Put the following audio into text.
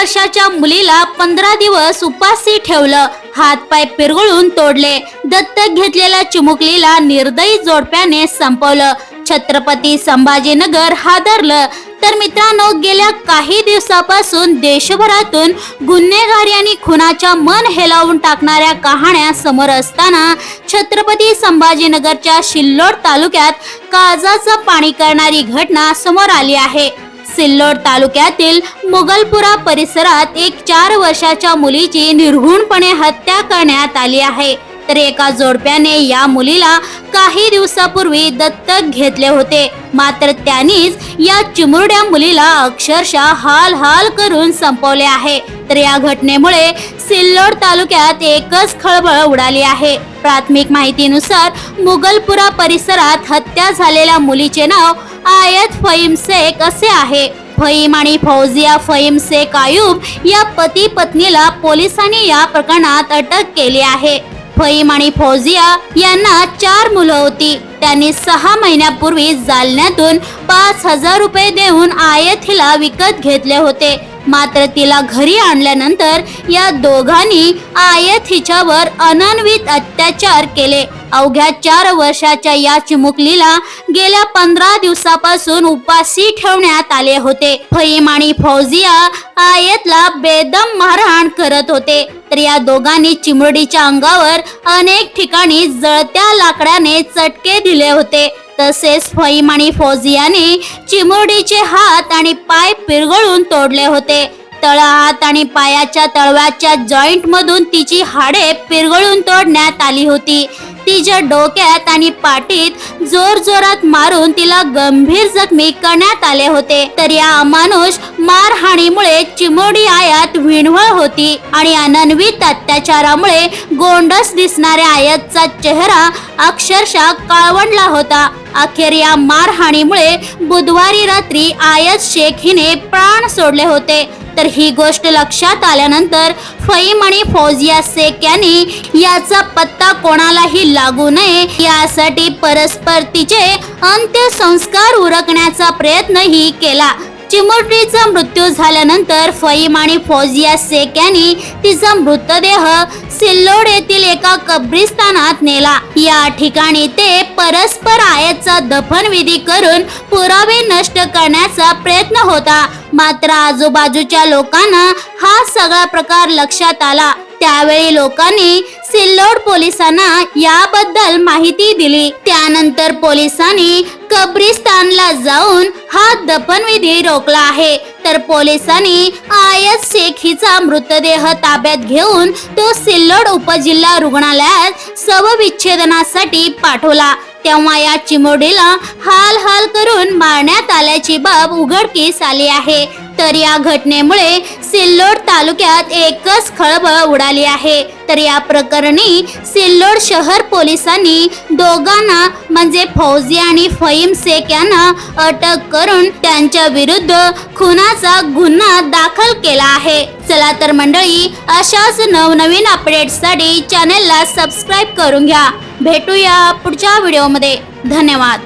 वर्षाच्या मुलीला पंधरा दिवस उपासी ठेवलं. हातपाय पिरगळून तोडले. दत्तक घेतलेल्या चिमुकलीला निर्दयी जोडप्याने संपवलं. छत्रपती संभाजीनगर हादरलं. तर मित्रांनो गेल्या काही दिवसापासून देशभरातून गुन्हेगारी आणि खुनाच्या मन हेलावून टाकणाऱ्या कहाण्या समोर असताना छत्रपती संभाजीनगरच्या शिल्लोड तालुक्यात काळजाचं पाणी करणारी घटना समोर आली आहे. सिल्लोड तालुक्यातील मुगलपुरा परिसरात एक चार वर्षाच्या मुलीची निर्घुणपणे हत्या करण्यात आली आहे. तर एका जोडप्याने या मुलीला काही दिवसापूर्वी दत्तक घेतले होते. मात्र त्यांनीच या चिमुरड्या मुलीला अक्षरशः हाल हाल करून संपवले आहे. तर या घटनेमुळे सिल्लोड तालुक्यात एकच खळबळ उडाली आहे. प्राथमिक माहितीनुसार मुगलपुरा परिसरात हत्या झालेल्या मुलीचे नाव आयत फईम शेख असे आहे. फईम आणि फौजिया फईम शेख आयुब या पती पत्नीला पोलिसांनी या प्रकरणात अटक केली आहे. फईम आणि फौजिया यांना चार मुलं होती. त्यांनी सहा महिन्यापूर्वी जालन्यातून पाच हजार रुपये देऊन आयत हिला विकत घेतले होते. मात्र तिला घरी आणल्यानंतर या दोघांनी आयत हिच्यावर अनन्वित अत्याचार केले. अवघ्या चार वर्षाच्या या चिमुकलीला गेल्या पंधरा दिवसापासून उपासी ठेवण्यात आले होते. फईम आणि फौजिया आयतला बेदम मारहाण करत होते. तर या दोघांनी चिमुरडीच्या अंगावर अनेक ठिकाणी जळत्या लाकडाने चटके दिले होते. तसेच फईम आणि फौजियाने चिमुरडीचे हात आणि पाय पिरगळून तोडले होते. तळहात आणि पायाच्या तळव्याच्या जॉईंट मधून तिची हाडे पिरगळून तोडण्यात आली होती. तिच्या डोक्यात आणि पाठीत जोर जोरात मारून तिला गंभीर जखमी करण्यात आले होते. तर या अमानुष मारहाणीमुळे चिमोडी आयात विणवळ होती आणि अनन्वित अत्याचारामुळे गोंडस दिसणाऱ्या आयातचा चेहरा अक्षरशः काळवंडला होता. अखेर या मारहाणीमुळे बुधवारी रात्री आयत शेख हिने प्राण सोडले होते. तर ही गोष्ट लक्षात आल्यानंतर फईम आणि फौजिया शेख यांनी याचा पत्ता कोणालाही लागू नये यासाठी परस्पर तिचे अंत्यसंस्कार उरकण्याचा प्रयत्नही केला. चिमुरडीचा मृत्यू झाल्यानंतर फईम आणि फौजिया शेख यांनी तिचा मृतदेह सिल्लोड येथील एका कब्रिस्तानात नेला. या ठिकाणी ते परस्पर आयाचा दफनविधी करून पुरावे नष्ट करण्याचा प्रयत्न होता. मात्र आजूबाजूच्या लोकांना हा सगळा प्रकार लक्षात आला. त्यावेळी लोकांनी सिल्लोड पोलिसांना याबद्दल माहिती दिली. नंतर पोलिसांनी कब्रिस्तानला जाऊन हा दफनविधी रोखला आहे. तर पोलिसांनी आयत शेख हिचा मृतदेह ताब्यात घेऊन तो सिल्लोड उपजिल्हा रुग्णालयात शवविच्छेदनासाठी पाठवला. तेव्हा या चिमोडीला हाल हाल करून मारण्यात आल्याची बाब उघडकीस आली आहे. तर या घटनेमुळे सिल्लोड तालुक्यात एकच खळबळ उडाली आहे. तर या प्रकरणी सिल्लोड शहर पोलिसांनी दोघांना म्हणजे फौजी आणि फईम शेख यांना अटक करून त्यांच्या विरुद्ध खुनाचा गुन्हा दाखल केला आहे. चला तर मंडळी अशाच नवनवीन अपडेट्ससाठी चॅनलला सबस्क्राईब करून घ्या. भेटूया पुढच्या व्हिडिओमध्ये धन्यवाद.